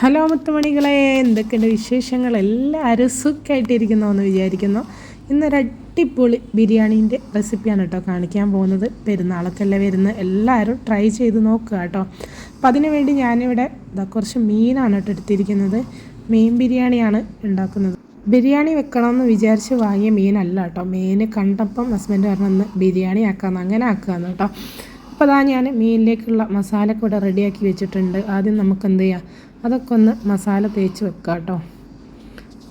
Hello മുത്തുമണികളെ എന്തൊക്കെയുണ്ട് വിശേഷങ്ങൾ? എല്ലാവരും സുഖമായിട്ടിരിക്കുന്നു എന്ന് വിചാരിക്കുന്നു. ഇന്നൊരു അടിപൊളി ബിരിയാണീന്റെ റെസിപ്പിയാണ് കേട്ടോ കാണിക്കാൻ പോകുന്നത്. പെരുന്നാളൊക്കെ വരുന്ന എല്ലാവരും ട്രൈ ചെയ്ത് നോക്കുക കേട്ടോ. അപ്പം അതിനുവേണ്ടി ഞാനിവിടെ ഇതാ കുറച്ച് മീനാണ് കേട്ടോ എടുത്തിരിക്കുന്നത്. മീൻ ബിരിയാണിയാണ് ഉണ്ടാക്കുന്നത്. ബിരിയാണി വെക്കണമെന്ന് വിചാരിച്ച് വാങ്ങിയ മീനല്ല കേട്ടോ. മീൻ കണ്ടപ്പം ഹസ്ബൻഡ് പറഞ്ഞൊന്ന് ബിരിയാണി ആക്കാമെന്ന് അങ്ങനെ ആക്കാമെന്ന് കേട്ടോ. അപ്പോൾ അതാ ഞാൻ മീനിലേക്കുള്ള ഇവിടെ റെഡിയാക്കി വെച്ചിട്ടുണ്ട്. ആദ്യം നമുക്ക് എന്ത് ചെയ്യാം? അതൊക്കെ ഒന്ന് മസാല തേച്ച് വെക്കുക കേട്ടോ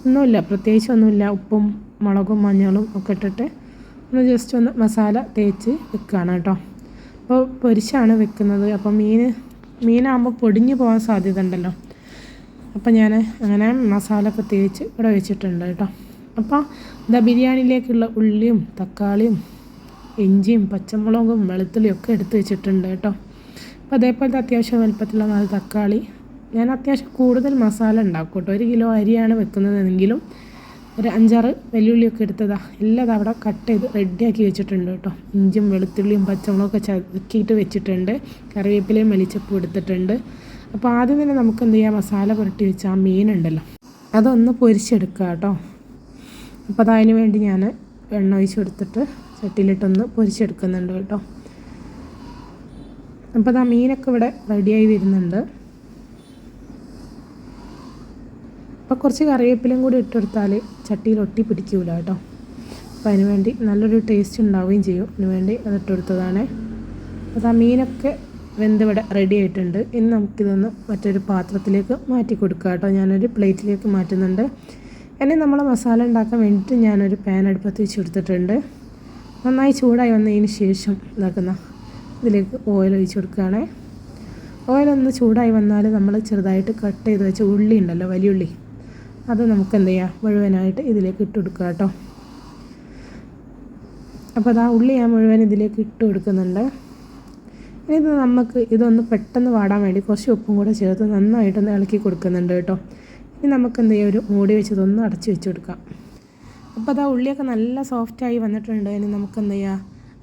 ഒന്നുമില്ല പ്രത്യേകിച്ച് ഒന്നുമില്ല. ഉപ്പും മുളകും മഞ്ഞളും ഒക്കെ ഇട്ടിട്ട് ഒന്ന് ജസ്റ്റ് ഒന്ന് മസാല തേച്ച് വെക്കുകയാണ് കേട്ടോ അപ്പോൾ പൊരിച്ചാണ് വെക്കുന്നത്. അപ്പോൾ മീൻ മീനാകുമ്പോൾ പൊടിഞ്ഞു പോകാൻ സാധ്യത ഉണ്ടല്ലോ. അപ്പോൾ ഞാൻ അങ്ങനെ മസാല ഒക്കെ തേച്ച് ഇവിടെ വെച്ചിട്ടുണ്ട് കേട്ടോ അപ്പോൾ ഇതാ ബിരിയാണിയിലേക്കുള്ള ഉള്ളിയും തക്കാളിയും ഇഞ്ചിയും പച്ചമുളകും വെളുത്തുള്ളിയും ഒക്കെ എടുത്ത് വെച്ചിട്ടുണ്ട് കേട്ടോ അപ്പോൾ അതേപോലത്തെ അത്യാവശ്യം വലുപ്പത്തിലുള്ള നാല് തക്കാളി ഞാൻ അത്യാവശ്യം കൂടുതൽ മസാല ഉണ്ടാക്കും കേട്ടോ ഒരു കിലോ അരിയാണ് വെക്കുന്നതെങ്കിലും ഒരു അഞ്ചാറ് വെല്ലുള്ളിയൊക്കെ എടുത്തതാ. എല്ലാം അവിടെ കട്ട് ചെയ്ത് റെഡിയാക്കി വെച്ചിട്ടുണ്ട് കേട്ടോ. ഇഞ്ചും വെളുത്തുള്ളിയും പച്ചമുളകൊക്കെ ചതുക്കിയിട്ട് വെച്ചിട്ടുണ്ട്. കറിവേപ്പിലയും വെളിച്ചപ്പും എടുത്തിട്ടുണ്ട്. അപ്പോൾ ആദ്യം തന്നെ നമുക്ക് എന്ത് ചെയ്യാം? മസാല പുരട്ടി വെച്ച ആ മീനുണ്ടല്ലോ അതൊന്ന് പൊരിച്ചെടുക്കുക കേട്ടോ. അപ്പോൾ അതതിന് വേണ്ടി ഞാൻ എണ്ണ ഒഴിച്ച് കൊടുത്തിട്ട് ചട്ടിയിലിട്ടൊന്ന് പൊരിച്ചെടുക്കുന്നുണ്ട് കേട്ടോ. അപ്പോൾ അത് ആ മീനൊക്കെ ഇവിടെ റെഡിയായി വരുന്നുണ്ട്. അപ്പോൾ കുറച്ച് കറിവേപ്പിലയും കൂടി ഇട്ടെടുത്താൽ ചട്ടിയിൽ ഒട്ടി പിടിക്കൂല കേട്ടോ. അപ്പോൾ അതിന് വേണ്ടി നല്ലൊരു ടേസ്റ്റ് ഉണ്ടാവുകയും ചെയ്യും. അതിന് വേണ്ടി അത് ഇട്ടെടുത്തതാണ്. അപ്പോൾ ആ മീനൊക്കെ വെന്ത് ഇവിടെ റെഡി ആയിട്ടുണ്ട്. ഇനി നമുക്കിതൊന്ന് മറ്റൊരു പാത്രത്തിലേക്ക് മാറ്റി കൊടുക്കുക കേട്ടോ. ഞാനൊരു പ്ലേറ്റിലേക്ക് മാറ്റുന്നുണ്ട്. ഇനി നമ്മൾ മസാല ഉണ്ടാക്കാൻ വേണ്ടിയിട്ട് ഞാനൊരു പാൻ അടുപ്പത്ത് വെച്ച് കൊടുത്തിട്ടുണ്ട്. നന്നായി ചൂടായി വന്നതിന് ശേഷം ഇതാക്കുന്ന ഇതിലേക്ക് ഓയിൽ ഒഴിച്ച് കൊടുക്കുകയാണേ. ഓയിലൊന്ന് ചൂടായി വന്നാൽ നമ്മൾ ചെറുതായിട്ട് കട്ട് ചെയ്ത് വെച്ച ഉള്ളി ഉണ്ടല്ലോ വലിയ ഉള്ളി അത് നമുക്ക് എന്ത് ചെയ്യാം മുഴുവനായിട്ട് ഇതിലേക്ക് ഇട്ട് കൊടുക്കുക കേട്ടോ. അപ്പോൾ അത് ഉള്ളി ഞാൻ മുഴുവൻ ഇതിലേക്ക് ഇട്ട് കൊടുക്കുന്നുണ്ട്. ഇത് നമുക്ക് ഇതൊന്ന് പെട്ടെന്ന് വാടാൻ വേണ്ടി കുറച്ച് ഉപ്പും കൂടെ ചേർത്ത് നന്നായിട്ടൊന്ന് ഇളക്കി കൊടുക്കുന്നുണ്ട് കേട്ടോ. ഇനി നമുക്ക് എന്ത് ചെയ്യാം ഒരു മൂടി വെച്ച് ഇതൊന്ന് അടച്ച് വെച്ച് കൊടുക്കാം. അപ്പോൾ അത് ഉള്ളിയൊക്കെ നല്ല സോഫ്റ്റായി വന്നിട്ടുണ്ട്. ഇനി നമുക്ക് എന്ത് ചെയ്യാം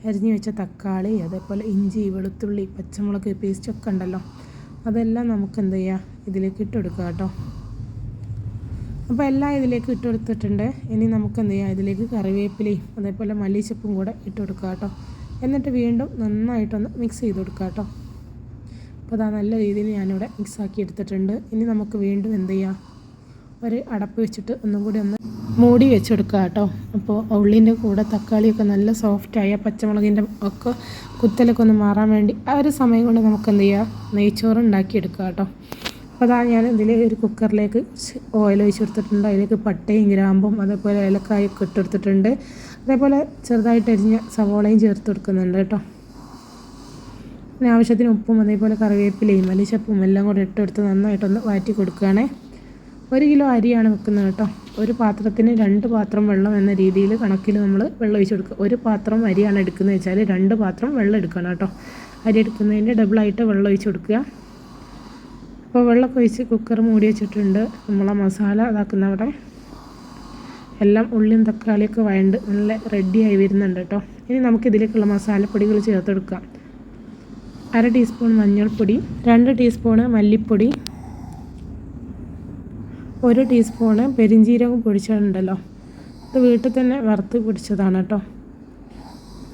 അരിഞ്ഞ് വെച്ച തക്കാളി അതേപോലെ ഇഞ്ചി വെളുത്തുള്ളി പച്ചമുളക് പേസ്റ്റൊക്കെ ഉണ്ടല്ലോ. അതെല്ലാം നമുക്ക് എന്ത് ചെയ്യാം ഇതിലേക്ക് ഇട്ട് കൊടുക്കാം കേട്ടോ. അപ്പോൾ എല്ലാം ഇതിലേക്ക് ഇട്ട് കൊടുത്തിട്ടുണ്ട്. ഇനി നമുക്ക് എന്ത് ചെയ്യാം? ഇതിലേക്ക് കറിവേപ്പിലയും അതേപോലെ മല്ലിച്ചപ്പും കൂടെ ഇട്ട് കൊടുക്കുക കേട്ടോ. എന്നിട്ട് വീണ്ടും നന്നായിട്ടൊന്ന് മിക്സ് ചെയ്ത് കൊടുക്കുക കേട്ടോ. അപ്പോൾ അതാ നല്ല രീതിയിൽ ഞാനിവിടെ മിക്സ് ആക്കി എടുത്തിട്ടുണ്ട്. ഇനി നമുക്ക് വീണ്ടും എന്ത് ചെയ്യാം? ഒരു അടപ്പ് വെച്ചിട്ട് ഒന്നും കൂടി ഒന്ന് മൂടി വെച്ചെടുക്കുക കേട്ടോ. അപ്പോൾ ഉള്ളിന്റെ കൂടെ തക്കാളിയൊക്കെ നല്ല സോഫ്റ്റായ പച്ചമുളകിന്റെ ഒക്കെ കുത്തലൊക്കെ ഒന്ന് മാറാൻ വേണ്ടി ആ ഒരു സമയം കൊണ്ട് നമുക്ക് എന്ത് ചെയ്യാം? നെയ്ച്ചോറ് ഉണ്ടാക്കിയെടുക്കുക കേട്ടോ. അപ്പോൾ അതാ ഞാൻ ഇതിൽ ഒരു കുക്കറിലേക്ക് ഓയിൽ ഒഴിച്ച് കൊടുത്തിട്ടുണ്ട്. അതിലേക്ക് പട്ടയും ഗ്രാമ്പും അതേപോലെ ഏലക്കായൊക്കെ ഇട്ടെടുത്തിട്ടുണ്ട് അതേപോലെ ചെറുതായിട്ട് അരിഞ്ഞ സവോളയും ചേർത്ത് കൊടുക്കുന്നുണ്ട് കേട്ടോ. പിന്നെ ആവശ്യത്തിന് ഉപ്പും അതേപോലെ കറിവേപ്പിലയും മല്ലിച്ചപ്പും എല്ലാം കൂടെ ഇട്ടെടുത്ത് നന്നായിട്ടൊന്ന് വാറ്റി കൊടുക്കുകയാണേ. ഒരു കിലോ അരിയാണ് വെക്കുന്നത് കേട്ടോ. ഒരു പാത്രത്തിന് രണ്ട് പാത്രം വെള്ളം എന്ന രീതിയിൽ കണക്കിൽ നമ്മൾ വെള്ളം ഒഴിച്ച് കൊടുക്കുക. ഒരു പാത്രം അരിയാണ് എടുക്കുന്നത് വെച്ചാൽ രണ്ട് പാത്രം വെള്ളം എടുക്കണം കേട്ടോ. അരി എടുക്കുന്നതിന്റെ ഡബിളായിട്ട് വെള്ളം ഒഴിച്ച് കൊടുക്കുക. അപ്പോൾ വെള്ളമൊക്കെ ഒഴിച്ച് കുക്കർ മൂടി വെച്ചിട്ടുണ്ട്. നമ്മളെ മസാല ഇതാക്കുന്ന അവിടെ എല്ലാം ഉള്ളിയും തക്കാളിയൊക്കെ വഴണ്ട് നല്ല റെഡിയായി വരുന്നുണ്ട് കേട്ടോ. ഇനി നമുക്ക് ഇതിലേക്കുള്ള മസാലപ്പൊടികൾ ചേർത്തെടുക്കാം. അര ടീസ്പൂൺ മഞ്ഞൾപ്പൊടി രണ്ട് ടീസ്പൂണ് മല്ലിപ്പൊടി ഒരു ടീസ്പൂണ് പെരിഞ്ചീരകം പൊടിച്ചിട്ടുണ്ടല്ലോ ഇത് വീട്ടിൽ തന്നെ വറുത്ത് പൊടിച്ചതാണ് കേട്ടോ.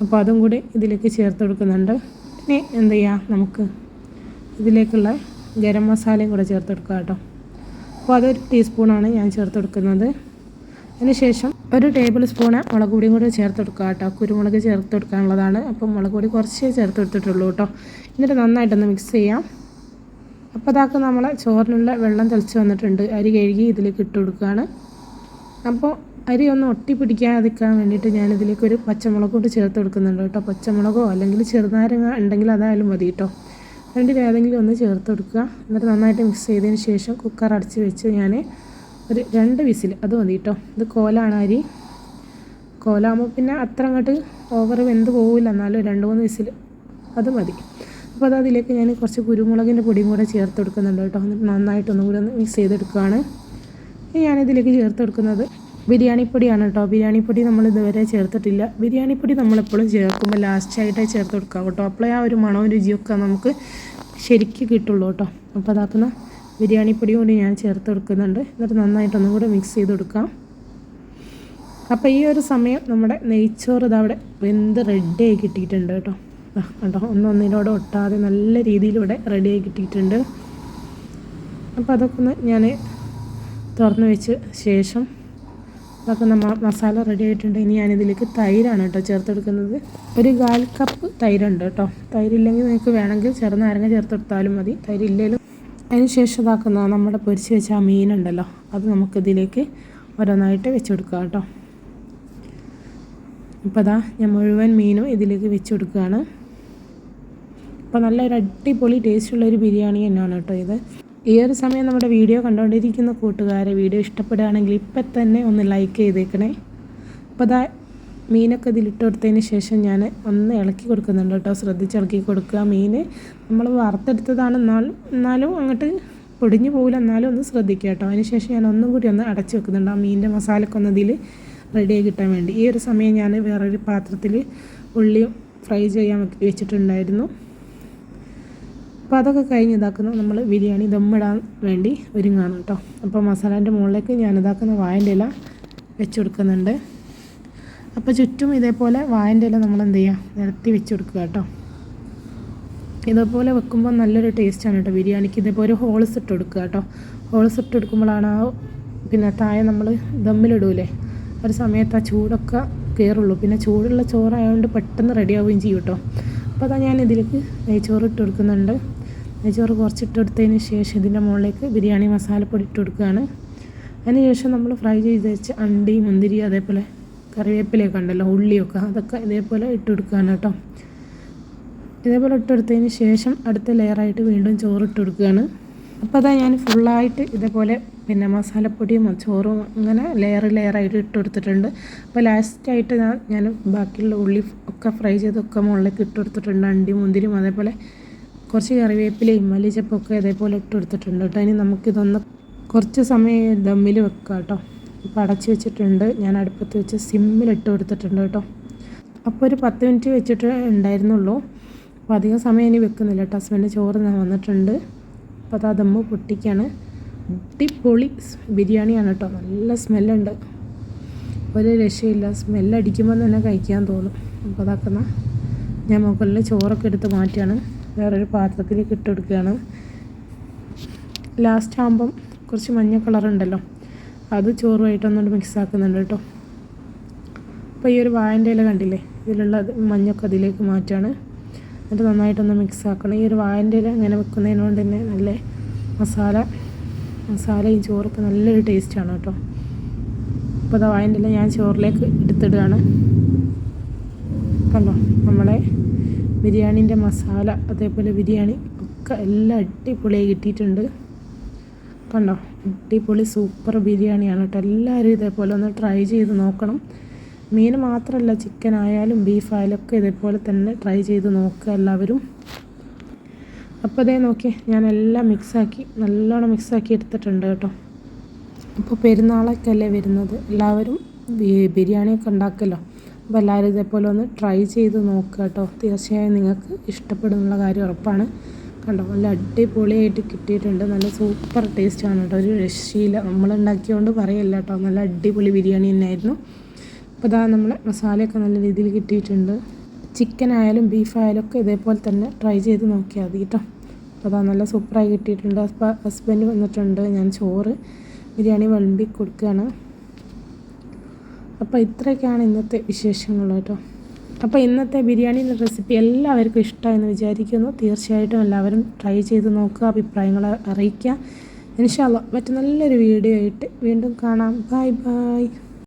അപ്പോൾ അതും കൂടി ഇതിലേക്ക് ചേർത്ത് കൊടുക്കുന്നുണ്ട് ഇനി എന്ത് ചെയ്യാം നമുക്ക്? ഇതിലേക്കുള്ള ഗരം മസാലയും കൂടെ ചേർത്ത് കൊടുക്കുക കേട്ടോ. അപ്പോൾ അതൊരു ടീസ്പൂണാണ് ഞാൻ ചേർത്ത് കൊടുക്കുന്നത്. അതിനുശേഷം ഒരു ടേബിൾ സ്പൂണ് മുളക് പൊടിയും കൂടി ചേർത്ത് കൊടുക്കുക കേട്ടോ. കുരുമുളക് ചേർത്ത് കൊടുക്കാനുള്ളതാണ്. അപ്പം മുളക് പൊടി കുറച്ചേ ചേർത്ത് കൊടുത്തിട്ടുള്ളൂ കേട്ടോ. എന്നിട്ട് നന്നായിട്ടൊന്ന് മിക്സ് ചെയ്യാം. അപ്പോൾ അതാക്ക് നമ്മൾ ചോറിനുള്ള വെള്ളം തെളിച്ച് വന്നിട്ടുണ്ട്. അരി കഴുകി ഇതിലേക്ക് ഇട്ട് കൊടുക്കുകയാണ്. അപ്പോൾ അരി ഒന്ന് ഒട്ടി പിടിക്കാതിരിക്കാൻ വേണ്ടിയിട്ട് ഞാനിതിലേക്ക് ഒരു പച്ചമുളക് കൂടി ചേർത്ത് കൊടുക്കുന്നുണ്ട് കേട്ടോ. പച്ചമുളകോ അല്ലെങ്കിൽ ചെറുനാരങ്ങ ഉണ്ടെങ്കിൽ അതായാലും മതി കേട്ടോ. രണ്ടിൽ ഏതെങ്കിലും ഒന്ന് ചേർത്ത് കൊടുക്കുക. എന്നിട്ട് നന്നായിട്ട് മിക്സ് ചെയ്തതിന് ശേഷം കുക്കർ അടച്ച് വെച്ച് ഞാൻ ഒരു രണ്ട് വിസിൽ അത് മതി കേട്ടോ ഇത് കോലാണ് അരി. കോലാകുമ്പോൾ പിന്നെ അത്ര അങ്ങോട്ട് ഓവർ വെന്ത് പോവില്ല. എന്നാലും രണ്ട് മൂന്ന് വിസിൽ അത് മതി. അപ്പോൾ അത് അതിലേക്ക് ഞാൻ കുറച്ച് കുരുമുളകിന്റെ പൊടിയും കൂടെ ചേർത്ത് കൊടുക്കുന്നുണ്ട് കേട്ടോ നന്നായിട്ടൊന്നും കൂടി ഒന്ന് മിക്സ് ചെയ്തെടുക്കുകയാണ്. ഞാനിതിലേക്ക് ചേർത്ത് കൊടുക്കുന്നത് ബിരിയാണി പൊടിയാണ് കേട്ടോ. ബിരിയാണി പൊടി നമ്മൾ ഇതുവരെ ചേർത്തിട്ടില്ല. ബിരിയാണി പൊടി നമ്മളെപ്പോഴും ചേർക്കുമ്പോൾ ലാസ്റ്റായിട്ടേ ചേർത്ത് കൊടുക്കാം കേട്ടോ. അപ്പോഴേ ആ ഒരു മണവും രുചിയൊക്കെ നമുക്ക് ശരിക്ക് കിട്ടുള്ളൂ കേട്ടോ. അപ്പോൾ അതാക്കുന്ന ബിരിയാണി പൊടി കൂടി ഞാൻ ചേർത്ത് കൊടുക്കുന്നുണ്ട്. എന്നിട്ട് നന്നായിട്ടൊന്നും കൂടെ മിക്സ് ചെയ്ത് കൊടുക്കാം. അപ്പോൾ ഈ ഒരു സമയം നമ്മുടെ നെയ്ച്ചോറ് ഇതവിടെ വെന്ത് റെഡിയായി കിട്ടിയിട്ടുണ്ട് കേട്ടോ. കേട്ടോ ഒന്നൊന്നിനോട് ഒട്ടാതെ നല്ല രീതിയിലൂടെ റെഡിയായി കിട്ടിയിട്ടുണ്ട്. അപ്പോൾ അതൊക്കെ ഒന്ന് ഞാൻ തുറന്ന് വെച്ച് ശേഷം അതൊക്കെ നമ്മൾ മസാല റെഡി ആയിട്ടുണ്ട്. ഇനി ഞാനിതിലേക്ക് തൈരാണ് കേട്ടോ ചേർത്തെടുക്കുന്നത്. ഒരു കാൽ കപ്പ് തൈരുണ്ട് കേട്ടോ തൈരില്ലെങ്കിൽ നിങ്ങൾക്ക് വേണമെങ്കിൽ ചെറുനാരങ്ങ ചേർത്തെടുത്താലും മതി. തൈരില്ലെങ്കിലും അതിന് ശേഷം ഇതാക്കുന്ന നമ്മുടെ പൊരിച്ച് വെച്ച ആ മീനുണ്ടല്ലോ അത് നമുക്കിതിലേക്ക് ഓരോന്നായിട്ട് വെച്ച് കൊടുക്കുക കേട്ടോ ഇപ്പം അതാ ഞാൻ മുഴുവൻ മീനും ഇതിലേക്ക് വെച്ച് കൊടുക്കുകയാണ് അപ്പോൾ നല്ലൊരു അടിപൊളി ടേസ്റ്റുള്ളൊരു ബിരിയാണി തന്നെയാണ് കേട്ടോ ഇത്. ഈ ഒരു സമയം നമ്മുടെ വീഡിയോ കണ്ടുകൊണ്ടിരിക്കുന്ന കൂട്ടുകാരെ വീഡിയോ ഇഷ്ടപ്പെടുകയാണെങ്കിൽ ഇപ്പം തന്നെ ഒന്ന് ലൈക്ക് ചെയ്തേക്കണേ. അപ്പോൾ അതാ മീനൊക്കെ ഇതിലിട്ട് കൊടുത്തതിന് ശേഷം ഞാൻ ഒന്ന് ഇളക്കി കൊടുക്കുന്നുണ്ട് കേട്ടോ. ശ്രദ്ധിച്ച് ഇളക്കി കൊടുക്കുക. മീൻ നമ്മൾ വറുത്തെടുത്തതാണ്. എന്നാലും അങ്ങോട്ട് പൊടിഞ്ഞു പോകില്ല എന്നാലും ഒന്ന് ശ്രദ്ധിക്കുക കേട്ടോ. അതിന് ശേഷം ഞാൻ ഒന്നും കൂടി ഒന്ന് അടച്ചു വെക്കുന്നുണ്ട് ആ മീനിന്റെ മസാലയ്ക്ക് ഒന്ന് ഇതിൽ റെഡിയായി കിട്ടാൻ വേണ്ടി. ഈ ഒരു സമയം ഞാൻ വേറൊരു പാത്രത്തിൽ ഉള്ളി ഫ്രൈ ചെയ്യാൻ വെച്ചിട്ടുണ്ടായിരുന്നു. അപ്പോൾ അതൊക്കെ കഴിഞ്ഞ് ഇതാക്കുന്നു. നമ്മൾ ബിരിയാണി ദമ്മിടാൻ വേണ്ടി ഒരുങ്ങാണ് കേട്ടോ. അപ്പോൾ മസാലേന്റെ മുകളിലേക്ക് ഞാൻ ഇതാക്കുന്ന വായന്റെ ഇല വെച്ച് കൊടുക്കുന്നുണ്ട് അപ്പോൾ ചുറ്റും ഇതേപോലെ വായന്റെ ഇല നമ്മൾ എന്ത് ചെയ്യുക നിരത്തി വെച്ച് കൊടുക്കുക കേട്ടോ. ഇതേപോലെ വെക്കുമ്പോൾ നല്ലൊരു ടേസ്റ്റാണ് കേട്ടോ ബിരിയാണിക്ക്. ഇതേപോലെ ഒരു ഹോൾസ് ഇട്ട് കൊടുക്കുക കേട്ടോ. ഹോൾസ് ഇട്ട് കൊടുക്കുമ്പോഴാണ് ആ പിന്നെ താഴെ നമ്മൾ ദമ്മിലിടൂലേ? ഒരു സമയത്ത് ആ ചൂടൊക്കെ കയറുള്ളൂ പിന്നെ ചൂടുള്ള ചോറായതുകൊണ്ട് പെട്ടെന്ന് റെഡിയാവുകയും ചെയ്യും കേട്ടോ. അപ്പോൾ അതാ ഞാൻ ഇതിലേക്ക് നെയ്ച്ചോറ് ഇട്ട് കൊടുക്കുന്നുണ്ട് നെയ്ച്ചോറ് കുറച്ചിട്ട് കൊടുത്തതിന് ശേഷം ഇതിന്റെ മുകളിലേക്ക് ബിരിയാണി മസാലപ്പൊടി ഇട്ട് കൊടുക്കുകയാണ് അതിനുശേഷം നമ്മൾ ഫ്രൈ ചെയ്ത് വെച്ച് അണ്ടി മുന്തിരി അതേപോലെ കറിവേപ്പിലയൊക്കെ ഉണ്ടല്ലോ ഉള്ളിയൊക്കെ അതൊക്കെ ഇതേപോലെ ഇട്ട് കൊടുക്കുകയാണ് കേട്ടോ. ഇതേപോലെ ഇട്ടെടുത്തതിന് ശേഷം അടുത്ത ലെയറായിട്ട് വീണ്ടും ചോറ് ഇട്ട് കൊടുക്കുകയാണ് അപ്പോൾ അതാ ഞാൻ ഫുള്ളായിട്ട് ഇതേപോലെ പിന്നെ മസാലപ്പൊടിയും ചോറും അങ്ങനെ ലെയർ ലെയറായിട്ട് ഇട്ട് കൊടുത്തിട്ടുണ്ട് അപ്പോൾ ലാസ്റ്റായിട്ട് ഞാൻ ബാക്കിയുള്ള ഉള്ളി ഒക്കെ ഫ്രൈ ചെയ്തൊക്കെ മുകളിലേക്ക് ഇട്ട് കൊടുത്തിട്ടുണ്ട് അണ്ടി മുന്തിരിയും അതേപോലെ കുറച്ച് കറിവേപ്പിലയും മല്ലിച്ചപ്പൊക്കെ അതേപോലെ ഇട്ട് കൊടുത്തിട്ടുണ്ട് കേട്ടോ. ഇനി നമുക്കിതൊന്ന് കുറച്ച് സമയം ദമ്മിൽ വെക്കുക കേട്ടോ. ഇപ്പോൾ അടച്ച് വെച്ചിട്ടുണ്ട്. ഞാൻ അടുപ്പത്ത് വെച്ച് സിമ്മിൽ ഇട്ട് കൊടുത്തിട്ടുണ്ട് കേട്ടോ. അപ്പോൾ ഒരു പത്ത് മിനിറ്റ് വെച്ചിട്ട് ഉണ്ടായിരുന്നുള്ളൂ. അപ്പോൾ അധികം സമയം ഇനി വെക്കുന്നില്ല കേട്ടോ. ഹസ്ബൻഡ് ചോറ് ഞാൻ വന്നിട്ടുണ്ട്. അപ്പോൾ അത് ദമ്മ് പൊട്ടിക്കാണ്. അടിപൊളി ബിരിയാണിയാണ് കേട്ടോ. നല്ല സ്മെല്ലുണ്ട്. ഒരു രക്ഷയില്ല. സ്മെല്ലടിക്കുമ്പോൾ തന്നെ കഴിക്കാൻ തോന്നും. അപ്പോൾ അതാക്കുന്ന ഞാൻ മുകളിൽ ചോറൊക്കെ എടുത്ത് മാറ്റിയാണ്. വേറൊരു പാത്രത്തിലേക്ക് ഇട്ട് കൊടുക്കുകയാണ് ലാസ്റ്റ് ആകുമ്പം കുറച്ച് മഞ്ഞ കളറുണ്ടല്ലോ അത് ചോറുമായിട്ടൊന്നുകൊണ്ട് മിക്സ് ആക്കുന്നുണ്ട് കേട്ടോ. അപ്പോൾ ഈ ഒരു വായന്റെ ഇല കണ്ടില്ലേ? ഇതിലുള്ള മഞ്ഞൊക്കെ അതിലേക്ക് മാറ്റാണ്. എന്നിട്ട് നന്നായിട്ടൊന്ന് മിക്സ് ആക്കണം. ഈ ഒരു വായന്റെ ഇല ഇങ്ങനെ വെക്കുന്നതിനോണ്ട് തന്നെ നല്ല മസാല മസാലയും ചോറൊക്കെ നല്ലൊരു ടേസ്റ്റാണ് കേട്ടോ. അപ്പോൾ അത് വായന്റെ ഇല ഞാൻ ചോറിലേക്ക് എടുത്തിടുകയാണ്. കണ്ടോ? നമ്മളെ ബിരിയാണീന്റെ മസാല അതേപോലെ ബിരിയാണി ഒക്കെ എല്ലാം അടിപൊളിയായി കിട്ടിയിട്ടുണ്ട്. കണ്ടോ? അടിപൊളി സൂപ്പർ ബിരിയാണിയാണ് കേട്ടോ. എല്ലാവരും ഇതേപോലെ ഒന്ന് ട്രൈ ചെയ്ത് നോക്കണം. മീൻ മാത്രമല്ല ചിക്കൻ ആയാലും ബീഫ് ആയാലും ഒക്കെ ഇതേപോലെ തന്നെ ട്രൈ ചെയ്ത് നോക്കുക എല്ലാവരും. അപ്പോൾ അതേ നോക്കി ഞാൻ എല്ലാം മിക്സാക്കി നല്ലോണം മിക്സാക്കി എടുത്തിട്ടുണ്ട് കേട്ടോ. അപ്പോൾ പെരുന്നാളൊക്കെ അല്ലേ വരുന്നത്? എല്ലാവരും ബിരിയാണിയൊക്കെ ഉണ്ടാക്കല്ലോ. അപ്പോൾ എല്ലാവരും ഇതേപോലെ ഒന്ന് ട്രൈ ചെയ്ത് നോക്കുക കേട്ടോ. തീർച്ചയായും നിങ്ങൾക്ക് ഇഷ്ടപ്പെടുന്നുള്ള കാര്യം ഉറപ്പാണ്. കണ്ടോ നല്ല അടിപൊളിയായിട്ട് കിട്ടിയിട്ടുണ്ട്. നല്ല സൂപ്പർ ടേസ്റ്റ് ആണ് കേട്ടോ. ഒരു രക്ഷയില്ല. നമ്മൾ ഉണ്ടാക്കിയതുകൊണ്ട് പറയല്ല കേട്ടോ. നല്ല അടിപൊളി ബിരിയാണി തന്നെയായിരുന്നു. അപ്പോൾ ഇതാ നമ്മൾ മസാലയൊക്കെ നല്ല രീതിയിൽ കിട്ടിയിട്ടുണ്ട്. ചിക്കൻ ആയാലും ബീഫ് ആയാലും ഒക്കെ ഇതേപോലെ തന്നെ ട്രൈ ചെയ്ത് നോക്കിയാൽ മതി കേട്ടോ. അപ്പോൾ അതാ നല്ല സൂപ്പറായി കിട്ടിയിട്ടുണ്ട്. ഹസ്ബൻഡ് വന്നിട്ടുണ്ട്. ഞാൻ ചോറ് ബിരിയാണി വിളമ്പി കൊടുക്കുകയാണ്. അപ്പോൾ ഇത്രയൊക്കെയാണ് ഇന്നത്തെ വിശേഷങ്ങൾ കേട്ടോ. അപ്പോൾ ഇന്നത്തെ ബിരിയാണി റെസിപ്പി എല്ലാവർക്കും ഇഷ്ടമായെന്ന് വിചാരിക്കുന്നു. തീർച്ചയായിട്ടും എല്ലാവരും ട്രൈ ചെയ്ത് നോക്കുക അഭിപ്രായങ്ങൾ അറിയിക്കുക. ഇൻഷാല്ല മറ്റു നല്ലൊരു വീഡിയോ ആയിട്ട് വീണ്ടും കാണാം. Bye bye.